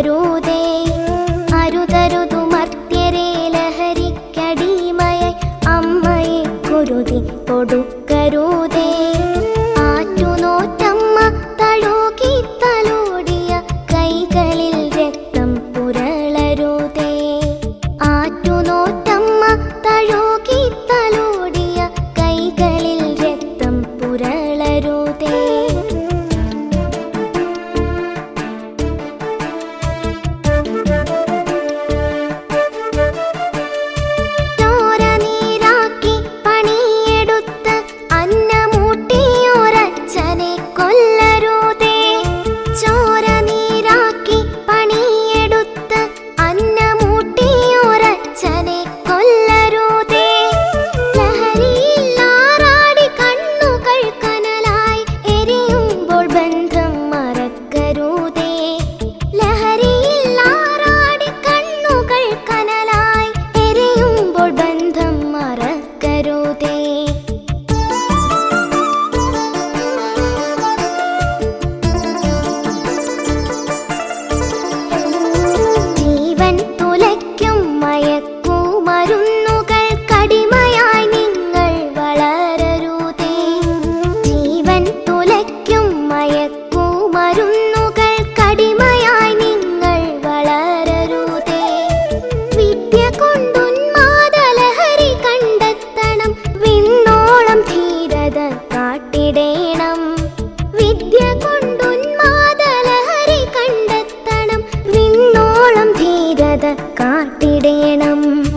തുടരൂതേ അരുതരുതു മർത്യരെ ലഹരിക്കടിമയായി അമ്മയെ കുരുതി കൊടുക്കരുത്. காத்திடேனம்.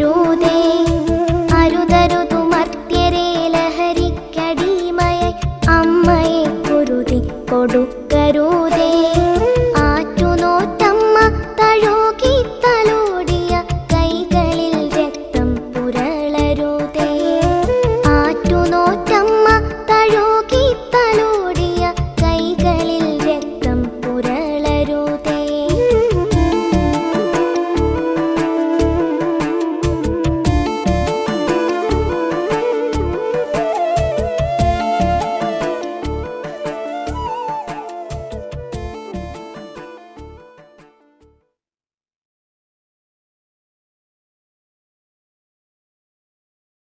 注定